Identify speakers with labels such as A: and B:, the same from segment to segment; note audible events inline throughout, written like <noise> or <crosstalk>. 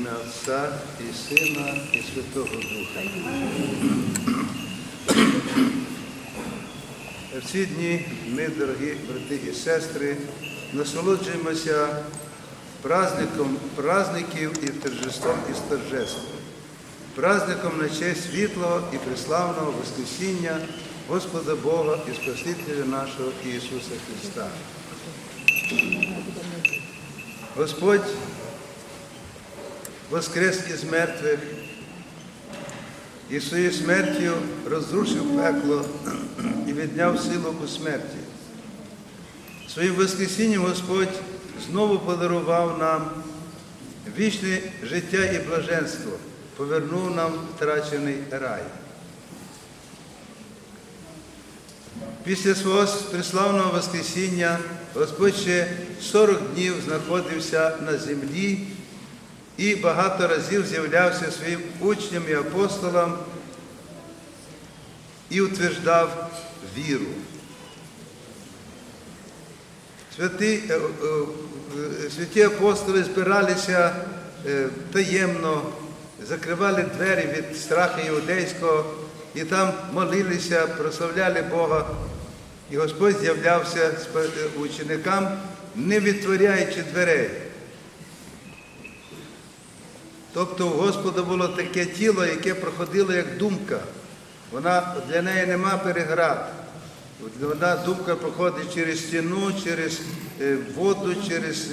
A: ім'я Отця і Сина, і Святого Духа. В ці дні ми, дорогі брати і сестри, насолоджуємося праздником праздників і торжеством і торжеством, праздником на честь світлого і преславного Воскресіння Господа Бога і Спасителя нашого Ісуса Христа. Господь воскрес із мертвих і своєю смертю розрушив пекло і відняв силу у смерті. Своїм Воскресінням Господь знову подарував нам вічне життя і блаженство, повернув нам втрачений рай. Після свого преславного Воскресіння Господь ще 40 днів знаходився на землі і багато разів з'являвся своїм учням і апостолам і утверждав віру. Святі, е, е, святі апостоли збиралися е, таємно, закривали двері від страху іудейського і там молилися, прославляли Бога. І Господь з'являвся ученикам, не відтворяючи дверей. Тобто у Господа було таке тіло, яке проходило як думка. Вона, Для неї нема переград. Вона думка проходить через стіну, через е, воду, через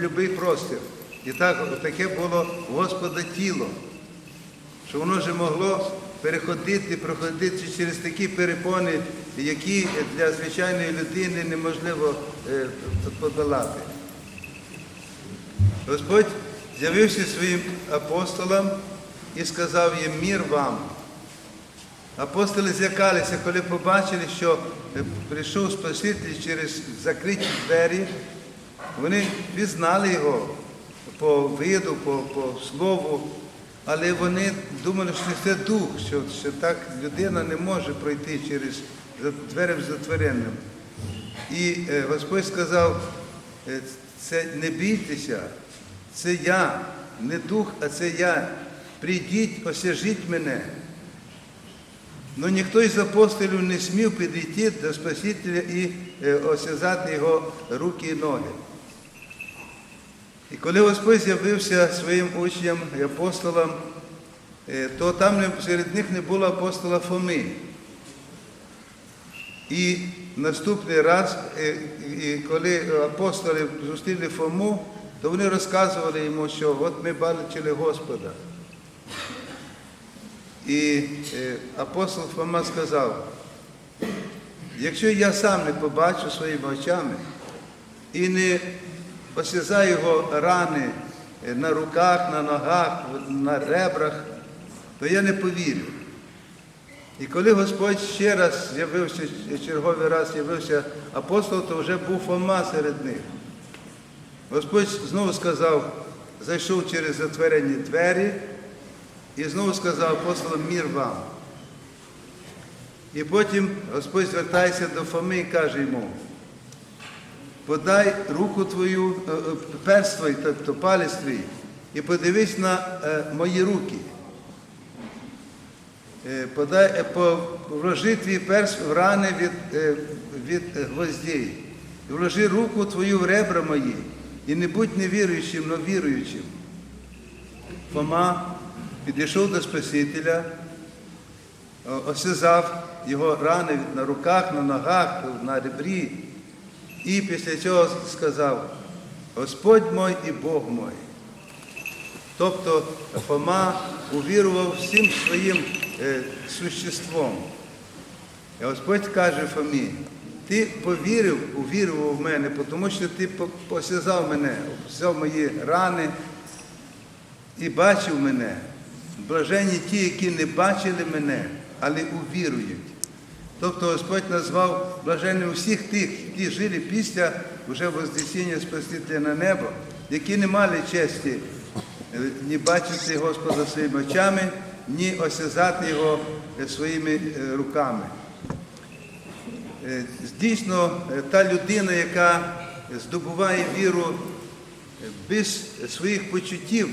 A: любий простір. І так, таке було у Господа тіло, що воно вже могло переходити, проходити через такі перепони, які для звичайної людини неможливо е, подолати. Господь з'явився своїм апостолам і сказав їм мір вам. Апостоли злякалися, коли побачили, що прийшов Спаситель через закриті двері. Вони пізнали його по виду, по, по слову, але вони думали, що це дух, що, що так людина не може пройти через дверем затворенним. І е, Господь сказав, е, це не бійтеся, це я, не дух, а це я. Прийдіть, осяжіть мене. Ну ніхто із апостолів не смів підійти до Спасителя і е, осязати його руки і ноги. І коли Господь з'явився своїм учням і апостолам, е, то там серед них не було апостола Фоми. І наступний раз, е, коли апостоли зустріли Фому, то вони розказували йому, що от ми бачили Господа. І апостол Фома сказав, якщо я сам не побачу своїми очами і не осязаю його рани на руках, на ногах, на ребрах, то я не повірю. І коли Господь ще раз з'явився, черговий раз з'явився апостол, то вже був Фома серед них. Господь знову сказав, зайшов через затворені двері. І знову сказав апостолам мір вам. І потім Господь звертається до Фоми і каже йому, подай руку твою, перст твій, тобто палець твій, і подивись на мої руки. Подай, вложи твій перст в рани від від гвоздей. І вложи руку твою в ребра мої, і не будь невіруючим, но віруючим. Фома підійшов до Спасителя, осязав його рани на руках, на ногах, на ребрі, і після цього сказав, Господь мой і Бог мой. Тобто Фома увірував всім своїм е, существом. І Господь каже Фомі, ти повірив, увірував в мене, тому що ти посязав мене, взяв мої рани і бачив мене. Блаженні ті, які не бачили мене, але увірують. Тобто Господь назвав блаженним всіх тих, які жили після вже Вознесіння Спасителя на небо, які не мали честі ні бачити Господа своїми очами, ні осязати Його своїми руками. Дійсно, та людина, яка здобуває віру без своїх почуттів,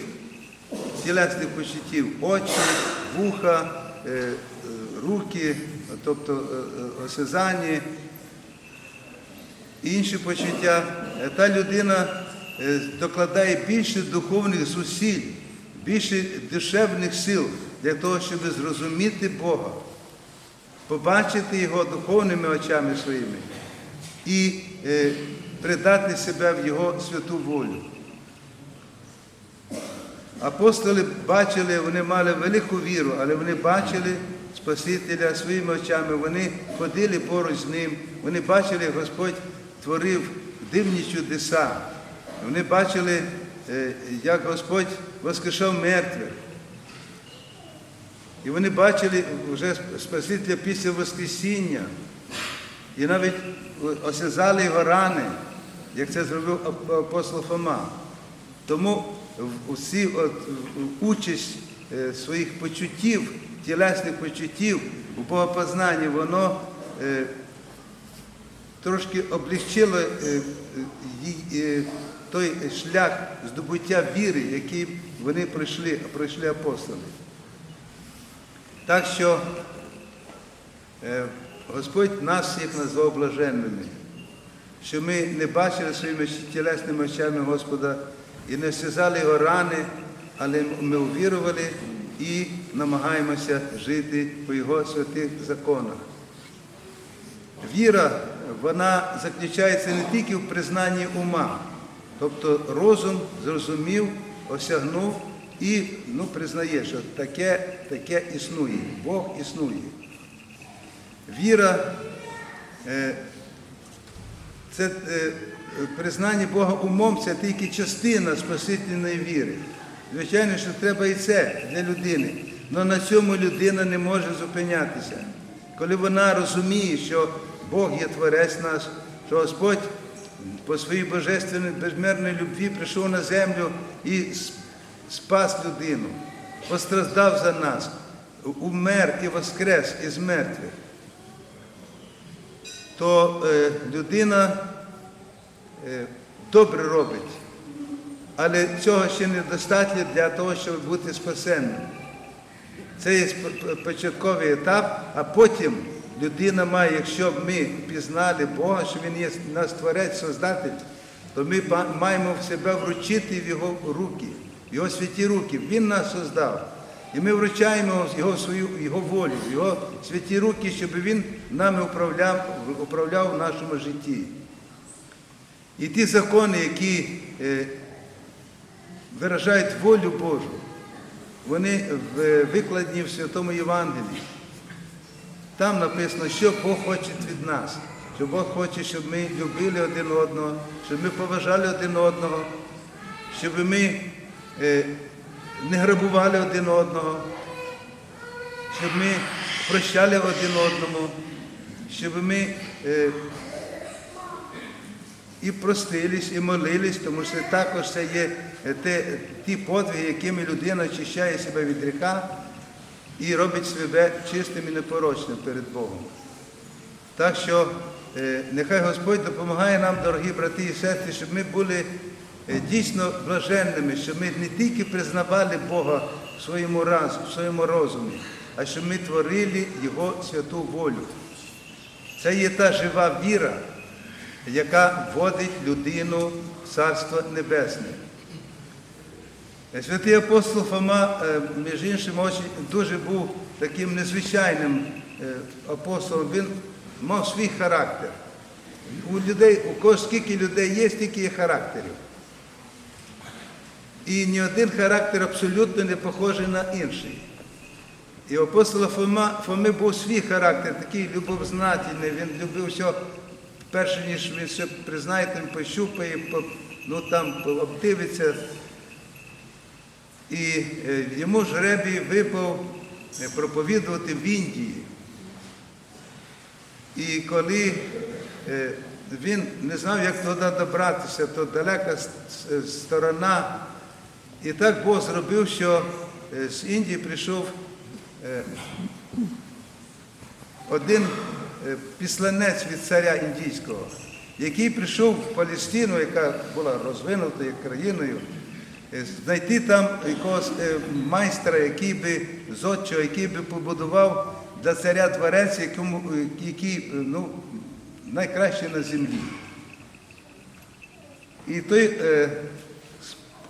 A: тілесних почуттів, очі, вуха, е, е, руки, тобто е, е, осязання, інші почуття, е, та людина е, докладає більше духовних зусиль, більше душевних сил для того, щоб зрозуміти Бога, побачити Його духовними очами своїми і е, придати себе в Його святу волю. Апостоли бачили, вони мали велику віру, але вони бачили Спасителя своїми очами, вони ходили поруч з ним, вони бачили, як Господь творив дивні чудеса. Вони бачили, е, як Господь воскрешав мертвих. І вони бачили вже Спасителя після Воскресіння. І навіть осязали його рани, як це зробив апостол Фома. Тому в- усі от, участь е, своїх почуттів, тілесних почуттів у богопознанні, воно е, трошки облегчило е, е, е, той шлях здобуття віри, який вони пройшли, пройшли апостоли. Так що е, Господь нас всіх назвав блаженними, що ми не бачили своїми тілесними очами Господа і не всязали його рани, але ми увірували і намагаємося жити по Його святих законах. Віра, вона заключається не тільки в признанні ума, тобто розум зрозумів, осягнув і ну, признає, що таке, таке існує, Бог існує. Віра е, це е, признання Бога умом це тільки частина спасительної віри. Звичайно, що треба і це для людини. Але на цьому людина не може зупинятися. Коли вона розуміє, що Бог є творець нас, що Господь по своїй божественній безмірної любві прийшов на землю і спас людину, постраждав за нас, умер і воскрес із мертвих то е, людина е, добре робить. Але цього ще недостатньо для того, щоб бути спасенним. Це є початковий етап, а потім людина має, якщо б ми пізнали Бога, що Він є наш творець, Создатель, то ми маємо в себе вручити в Його руки, Його святі руки. Він нас создав. І ми вручаємо його свою його волю, його святі руки, щоб він нами управляв, управляв в нашому житті. І ті закони, які е, виражають волю Божу, вони викладені в Святому Євангелії. Там написано, що Бог хоче від нас. Що Бог хоче, щоб ми любили один одного, щоб ми поважали один одного, щоб ми не грабували один одного, щоб ми прощали один одному, щоб ми е, і простились, і молились, тому що також це є е, те, ті подвиги, якими людина очищає себе від гріха і робить себе чистим і непорочним перед Богом. Так що е, нехай Господь допомагає нам, дорогі брати і сестри, щоб ми були е, дійсно блаженними, щоб ми не тільки признавали Бога в своєму разі, в своєму розумі, а щоб ми творили Його святу волю. Це є та жива віра, яка вводить людину в Царство Небесне. Святий апостол Фома, е, між іншим, дуже був таким незвичайним е, апостолом. Він мав свій характер. У людей, у кого скільки людей є, стільки є характерів. І ні один характер абсолютно не похожий на інший. І у апостола Фома, Фоми був свій характер, такий любовзнательний, він любив все, перше ніж він все признає, пощупає, ну там обдивиться. І е, йому жребій випав е, проповідувати в Індії. І коли е, він не знав, як туди добратися, то далека сторона. І так Бог зробив, що е, з Індії прийшов е, один е, післанець від царя індійського. який прийшов в Палестину, яка була розвинутою країною, знайти там якогось майстра, який би зодчого, який би побудував для царя е, який ну, найкращий на землі. І той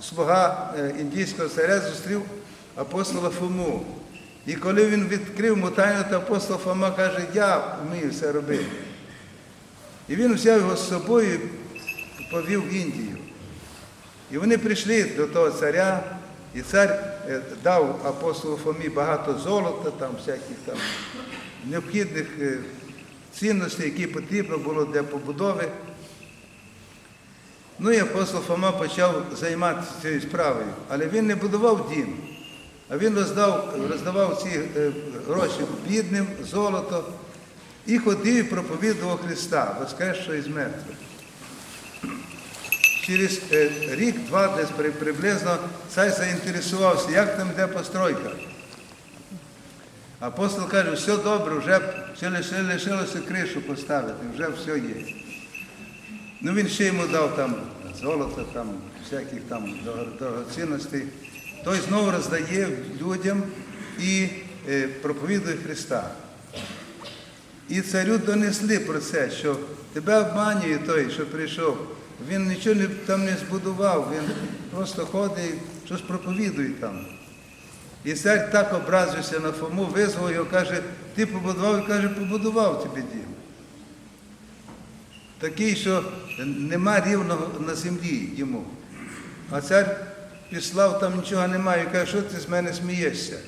A: слуга е, індійського царя зустрів апостола Фому. І коли він відкрив йому тайну, то апостол Фома каже, я вмію все робити. І він взяв його з собою і повів в Індію. І вони прийшли до того царя, і цар е, дав апостолу Фомі багато золота, там всяких там необхідних е, цінностей, які потрібно було для побудови. Ну і апостол Фома почав займатися цією справою, але він не будував дім, а він роздав, роздавав ці е, гроші бідним, золото, і ходив і проповідував Христа, воскресшого із мертвих. Через е, рік-два десь приблизно цар заінтересувався, як там йде постройка. Апостол каже, все добре, вже лишилося кришу поставити, вже все є. Ну він ще йому дав там золото, там, всяких там дорогоцінностей. Той знову роздає людям і е, проповідує Христа. І царю донесли про це, що тебе обманює той, що прийшов. Він нічого там не збудував, він просто ходить, щось проповідує там. І цар так образився на Фому, визвав його, каже, ти побудував і каже, побудував тобі дім. Такий, що нема рівного на землі йому. А цар післав, там нічого немає, і каже, що ти з мене смієшся?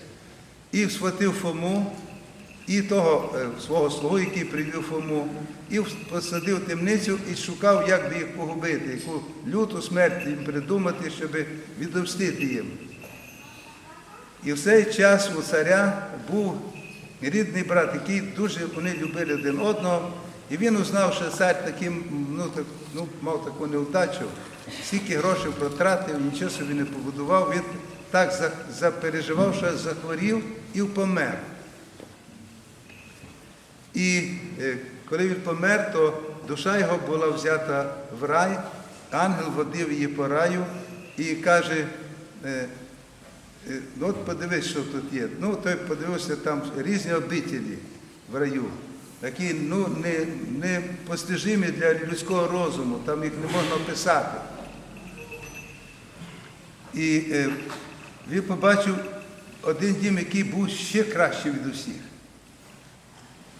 A: І схватив Фому, і того е, свого слугу, який привів Фому, і посадив темницю і шукав, як би їх погубити, яку люту смерть їм придумати, щоб відомстити їм. І в цей час у царя був рідний брат, який дуже вони любили один одного. І він узнав, що цар таким, ну, так, ну, мав таку неудачу, стільки грошей протратив, нічого собі не побудував. Він так запереживав, що захворів і помер. І е, коли він помер, то душа його була взята в рай, ангел водив її по раю і каже, е, Е, Ну от подивись, що тут є. Ну, той подивився там різні обителі в раю, такі ну, не, не для людського розуму, там їх не можна описати. І е, він побачив один дім, який був ще кращий від усіх.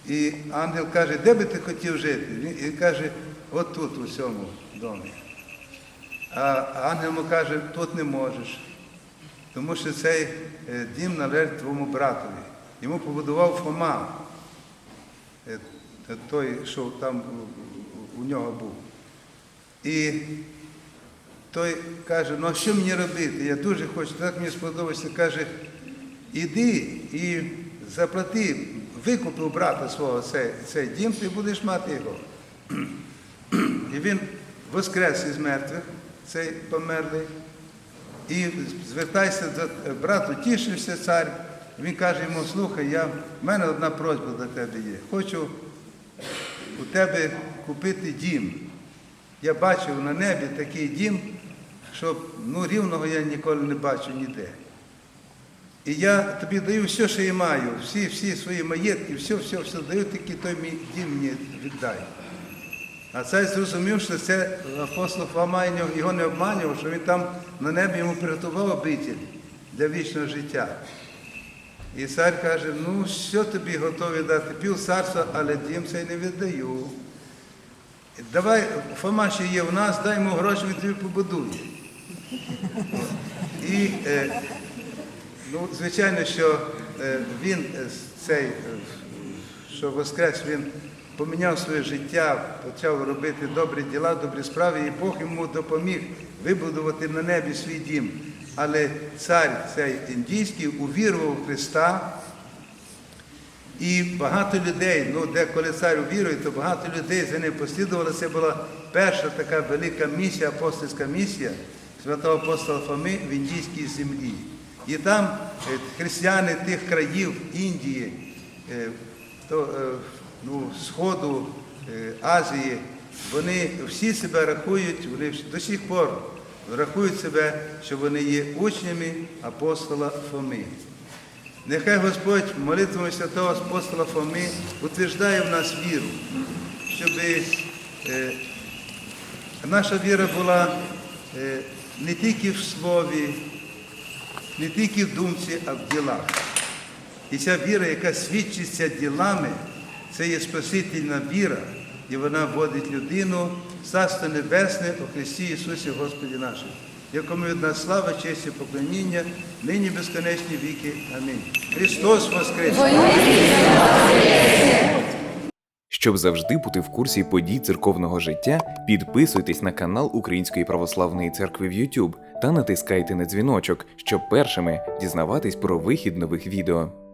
A: І ангел каже, де би ти хотів жити? Він і каже, от тут, у цьому домі. А ангел йому каже, тут не можеш тому що цей е, дім належить твоєму братові. Йому побудував Фома, той, що там у нього був. І той каже, ну а що мені робити? Я дуже хочу, так мені сподобається, каже, іди і заплати, викупи у брата свого цей, цей дім, ти будеш мати його. <clears throat> І він воскрес із мертвих, цей померлий. І звертайся до брату, тішився цар. Він каже йому, слухай, я, в мене одна просьба до тебе є. Хочу у тебе купити дім. Я бачив на небі такий дім, що ну, рівного я ніколи не бачив ніде. І я тобі даю все, що я маю, всі, всі свої маєтки, все, все, все даю, тільки той мій дім мені віддай. А цей зрозумів, що це апостол Фома його не обманював, що він там на небі йому приготував обитель для вічного життя. І цар каже, ну що тобі готові дати? Пів царства, але дім цей не віддаю. Давай, Фома ще є в нас, дай йому гроші, він тобі побудує. І, е, ну, звичайно, що е, він е, цей, що воскрес, він поміняв своє життя, почав робити добрі діла, добрі справи, і Бог йому допоміг вибудувати на небі свій дім. Але цар цей індійський увірував в Христа, і багато людей, ну де коли цар увірує, то багато людей за ним послідували. Це була перша така велика місія, апостольська місія святого апостола Фоми в індійській землі. І там е, християни тих країв Індії, е, то, е, ну, Сходу, Азії, вони всі себе рахують, вони до сих пор рахують себе, що вони є учнями апостола Фоми. Нехай Господь молитвами святого апостола Фоми утверждає в нас віру, щоб е, наша віра була е, не тільки в слові, не тільки в думці, а в ділах. І ця віра, яка свідчиться ділами, це є спасительна віра, і вона вводить людину в Царство Небесне у Христі Ісусі Господі нашому, якому від нас слава, честь і поклоніння, нині безконечні віки. Амінь. Христос Воскрес!
B: Щоб завжди бути в курсі подій церковного життя, підписуйтесь на канал Української православної церкви в YouTube та натискайте на дзвіночок, щоб першими дізнаватись про вихід нових відео.